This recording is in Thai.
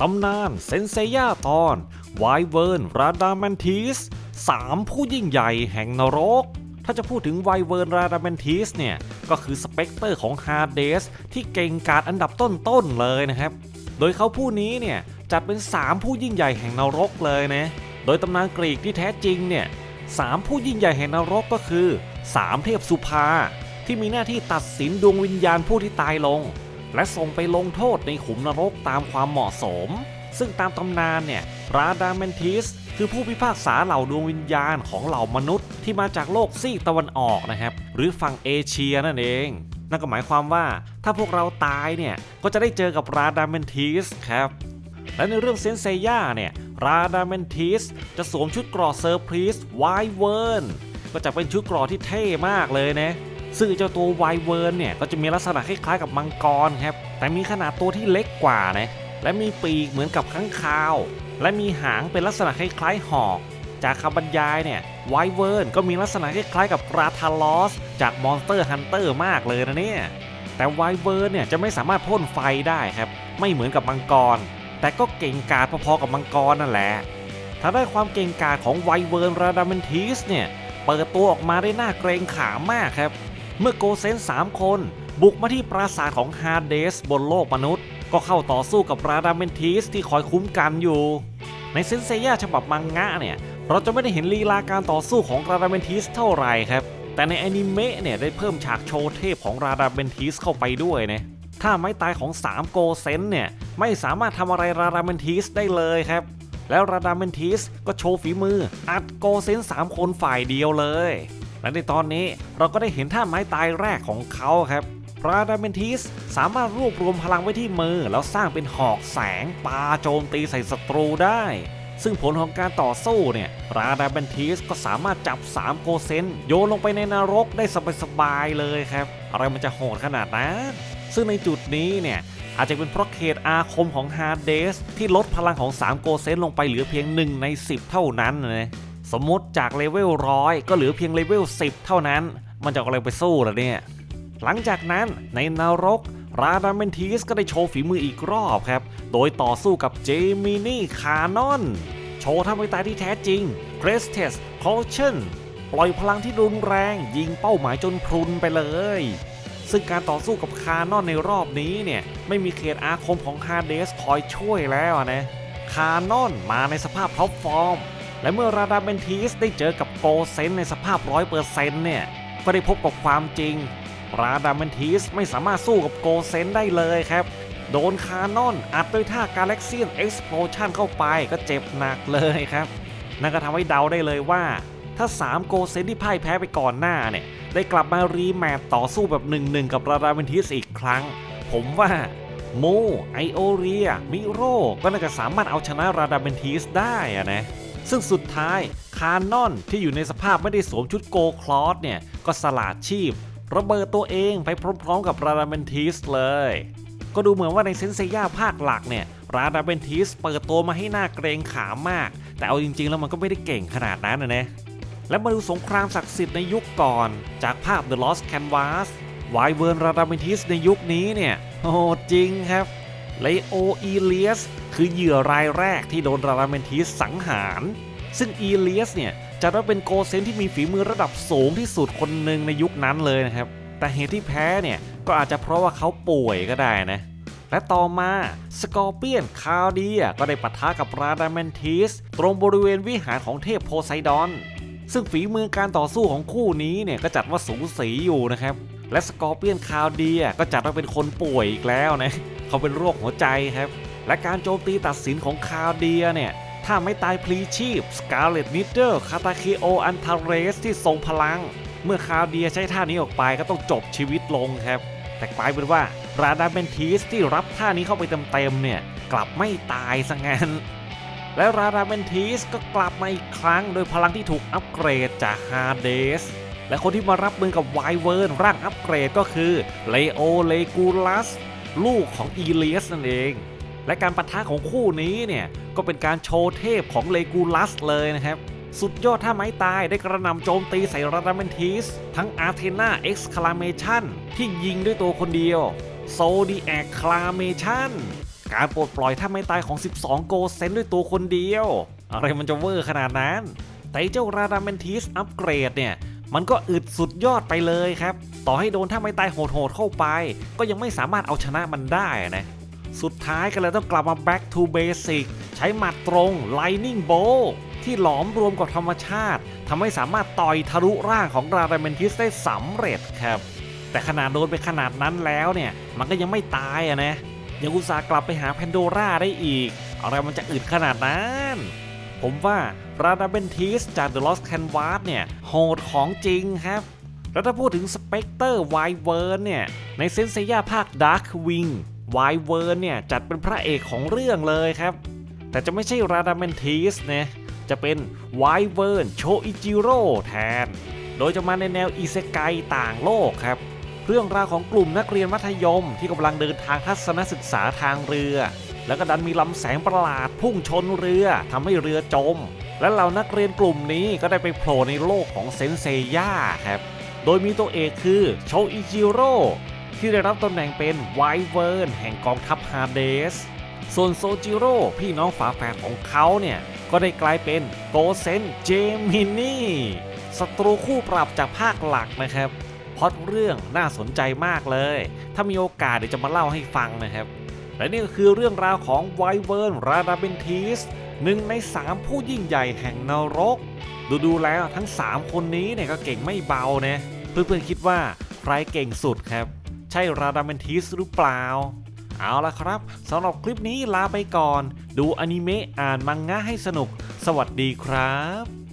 ตำนานเซนเซย่าตอนไวเวิร์นราดามันทิสสามผู้ยิ่งใหญ่แห่งนรก ถ้าจะพูดถึงไวเวิร์นราดามันทิสเนี่ย ก็คือสเปกเตอร์ของฮาร์เดสที่เก่งกาจอันดับต้นๆเลยนะครับ โดยเขาผู้นี้เนี่ย จัดเป็น 3 ผู้ยิ่งใหญ่แห่งนรกเลยนะ โดยตำนานกรีกที่แท้จริงเนี่ยสามผู้ยิ่งใหญ่แห่งนรกก็คือ 3 เทพสุภา ที่มีหน้าที่ตัดสินดวงวิญญาณผู้ที่ตายลง และส่งไปลงโทษในขุมนรกตามความเหมาะสม ซึ่งตามตำนานเนี่ยราดาเมนทิสคือผู้พิพากษาเหล่าดวงวิญญาณของเหล่ามนุษย์ที่มาจากโลกซีกตะวันออกนะครับ หรือฝั่งเอเชียนั่นเองนั่นก็หมายความว่าถ้าพวกเราตายเนี่ย ก็จะได้เจอกับราดาเมนทิสครับ และในเรื่องเซนเซย่าเนี่ย ราดาเมนทิสจะสวมชุดกราะเซอร์พรีสไวเวิร์นก็จะเป็นชุดกราะที่เท่มากเลยนะ ซึ่งเจ้าตัวไวเวิร์นเนี่ยก็จะมีลักษณะคล้ายๆกับมังกรครับแต่มีขนาดตัวที่เล็กกว่านะและมีปีกเหมือนกับข้างคาว และมีหางเป็นลักษณะคล้ายๆหอกจากคำบรรยายเนี่ยไวเวิร์นก็มีลักษณะคล้ายๆกับราทาลอส จากมอนสเตอร์ฮันเตอร์มากเลยนะเนี่ยแต่ไวเวิร์นเนี่ยจะไม่สามารถพ่นไฟได้ครับ ไม่เหมือนกับมังกร แต่ก็เก่งกาจพอๆกับมังกรนั่นแหละถ้าได้ความเก่งกาจของไวเวิร์นราดาเมนทิสเนี่ยเปิดตัวออกมาได้น่าเกรงขามมากครับ เมื่อโกเซนสามคน บุกมาที่ปราสาทของฮาร์เดสบนโลกมนุษย์ ก็เข้าต่อสู้กับราดาเมนทิสที่คอยคุ้มกันอยู่ ในเซนเซย่าฉบับมังงะเนี่ย เราจะไม่ได้เห็นลีลาการต่อสู้ของราดาเมนทิสเท่าไหร่ครับ แต่ในอนิเมะเนี่ยได้เพิ่มฉากโชว์เทพของราดาเมนทิสเข้าไปด้วยนะถ้าไม้ตายของ 3 โกเซนเนี่ย ไม่สามารถทำอะไรราดาเมนทิสได้เลยครับ แล้วราดาเมนทิสก็โชว์ฝีมือ อัดโกเซน3 คนฝ่ายเดียวเลย และในตอนนี้เราก็ได้เห็นท่าไม้ตายแรกของเขาครับราดาเมนทิสสามารถรวบรวมพลังไว้ที่มือ แล้วสร้างเป็นหอกแสงปาโจมตีใส่ศัตรูได้ ซึ่งผลของการต่อสู้เนี่ยราดาเบนทิสก็สามารถจับ3โกเซนโยนลงไปในนรกได้สบายๆเลยครับ อะไรมันจะโหดขนาดนั้น ซึ่งในจุดนี้เนี่ยอาจจะเป็นเพราะเขตอาคมของฮาร์เดสที่ลดพลังของ3โกเซนลงไปเหลือเพียง1ใน10 เท่านั้นนะ สมมติจากเลเวลร้อยก็เหลือเพียงเลเวล10 เท่านั้น มันจะเอาอะไรไปสู้ล่ะเนี่ย หลังจากนั้นในนรกราดาเมนทิสก็ได้โชว์ฝีมืออีกรอบครับ โดยต่อสู้กับเจมินี่คานอน โชว์ท่าไม่ตายที่แท้จริง g r a c e t e s c o l t i o n ปล่อยพลังที่รุนแรงยิงเป้าหมายจนพรุนไปเลย ซึ่งการต่อสู้กับคานอนในรอบนี้เนี่ย ไม่มีเขตอาคมของฮาเดสคอยช่วยแล้วนะ คานอนมาในสภาพท็อปฟอร์ม และเมื่อราดาเบนทิสได้เจอกับโกเซนในสภาพ100%เปอร์เซนเนี่ย ก็ได้พบกับความจริง ราดาเมนทิสไม่สามารถสู้กับโกเซนได้เลยครับ โดนคานอนอัดด้วยท่ากาแล็กเซียนเอ็กซ์โพชันเข้าไปก็เจ็บหนักเลยครับ นั่นก็ทำให้เดาได้เลยว่า ถ้า 3 โกเซนที่พ่ายแพ้ไปก่อนหน้าเนี่ย ได้กลับมารีแมตช์ต่อสู้แบบ1-1กับราดาเมนทิสอีกครั้ง ผมว่าโมไอโอเรีย มิโรก็น่าจะสามารถเอาชนะราดาเมนทิสได้อะนะ ซึ่งสุดท้ายคานอนที่อยู่ในสภาพไม่ได้สวมชุดโกคลอสเนี่ย ก็สละชีพ ระเบิดตัวเองไปพร้อมๆกับราดาเมนทิสเลย ก็ดูเหมือนว่าในเซนเซียภาคหลักเนี่ยราดาเบนทิสเปิดตัวมาให้หน้าเกรงขามมาก แต่เอาจริงๆ แล้วมันก็ไม่ได้เก่งขนาดนั้นนะนะแล้วมาดูสงครามศักดิ์สิทธิ์ในยุคก่อน จากภาพ The Lost Canvas ไวเวิร์นราดาเบนทิสในยุคนี้เนี่ยโหดจริงครับ เลโออีเลียสคือเหยื่อรายแรกที่โดนราดาเบนทิสสังหาร ซึ่งอีเลียสเนี่ยจะได้เป็นโกเซนที่มีฝีมือระดับสูงที่สุดคนหนึ่งในยุคนั้นเลยนะครับ แต่เหตุที่แพ้เนี่ยก็อาจจะเพราะว่าเขาป่วยก็ได้นะ และต่อมาสกอร์เปียนคาเดียก็ได้ปะทะกับราดาแมนทิสตรงบริเวณวิหารของเทพโพไซดอน ซึ่งฝีมือการต่อสู้ของคู่นี้เนี่ยก็จัดว่าสูสีอยู่นะครับ และสกอร์เปียนคาเดียก็จัดว่าเป็นคนป่วยอีกแล้วนะ เขาเป็นโรคหัวใจครับ และการโจมตีตัดสินของคาเดียเนี่ย ถ้าไม่ตายพลีชีพสกาเลตนิเดอร์คาตาคิโออันทาเรสที่ทรงพลัง เมื่อคาเดียใช้ท่านี้ออกไปก็ต้องจบชีวิตลงครับ แต่กลายเป็นว่าราดาเบนทิสที่รับท่านี้เข้าไปเต็มๆเนี่ยกลับไม่ตายซะงั้นและราดาเบนทิสก็กลับมาอีกครั้งโดยพลังที่ถูกอัปเกรดจากฮาเดส และคนที่มารับมือกับไวเวิร์นร่างอัปเกรดก็คือเลโอเลกูลัส ลูกของอีเลียสนั่นเอง และการปะทะของคู่นี้เนี่ยก็เป็นการโชว์เทพของเลกูลัสเลยนะครับสุดยอดท่าไม้ตายได้กระนำโจมตีใส่ราดาเมนทิส ทั้งอาร์เทนาเอ็กซ์คลาเมชันที่ยิงด้วยตัวคนเดียว โซดีแอคคลาเมชันการปลดปล่อยถ้าไม่ตายของ 12 โกเซนด้วยตัวคนเดียว อะไรมันจะเวอร์ขนาดนั้น แต่เจ้าราดาเมนทิสอัปเกรดเนี่ย มันก็อึดสุดยอดไปเลยครับ ต่อให้โดนถ้าไม่ตายโหดๆเข้าไป ก็ยังไม่สามารถเอาชนะมันได้นะ สุดท้ายก็เลยต้องกลับมา back to basic ใช้หมัดตรง lightning bolt ที่หลอมรวมกับธรรมชาติทำให้สามารถต่อยทะลุร่างของราดาเมนทิสได้สำเร็จครับแต่ขนาดโดนไปขนาดนั้นแล้วเนี่ย มันก็ยังไม่ตายอะนะยังอุตส่าห์กลับไปหาแพนโดร่าได้อีก อะไรมันจะอึดขนาดนั้น ผมว่าราดาเบนทิสจาก The Lost Canvas เนี่ยโหดของจริงครับ แล้วถ้าพูดถึงสเปกเตอร์ไวเวิร์นเนี่ย ในเซนเซียภาค Dark Wing ไวเวิร์นเนี่ยจัดเป็นพระเอกของเรื่องเลยครับ แต่จะไม่ใช่ราดาเมนทิสนะจะเป็นไวเวิร์นโชอิจิโร่แทน โดยจะมาในแนวอิเซไกต่างโลกครับ เรื่องราวของกลุ่มนักเรียนมัธยมที่กำลังเดินทางทัศนศึกษาทางเรือ แล้วก็ดันมีลำแสงประหลาดพุ่งชนเรือทำให้เรือจม และเหล่านักเรียนกลุ่มนี้ก็ได้ไปโผล่ในโลกของเซนเซย่าครับ โดยมีตัวเอกคือโชอิจิโร่ที่ได้รับตำแหน่งเป็นไวเวิร์นแห่งกองทัพฮาเดส ส่วนโซจิโร่พี่น้องฝาแฝดของเขาเนี่ยก็ได้กลายเป็นโกเซนเจมินี่ศัตรูคู่ปรับจากภาคหลักนะครับพอดเรื่องน่าสนใจมากเลย ถ้ามีโอกาสเดี๋ยวจะมาเล่าให้ฟังนะครับ และนี่ก็คือเรื่องราวของไวเวิร์นราดาเบนทีสหนึ่งใน3ผู้ยิ่งใหญ่แห่งนรก ดูดูแล้วทั้ง 3 คนนี้เนี่ยก็เก่งไม่เบานะเพื่อนๆคิดว่าใครเก่งสุดครับ ใช่ราดาเมนทิสหรือเปล่า เอาละครับสำหรับคลิปนี้ลาไปก่อน ดูอนิเมะอ่านมังงะให้สนุก สวัสดีครับ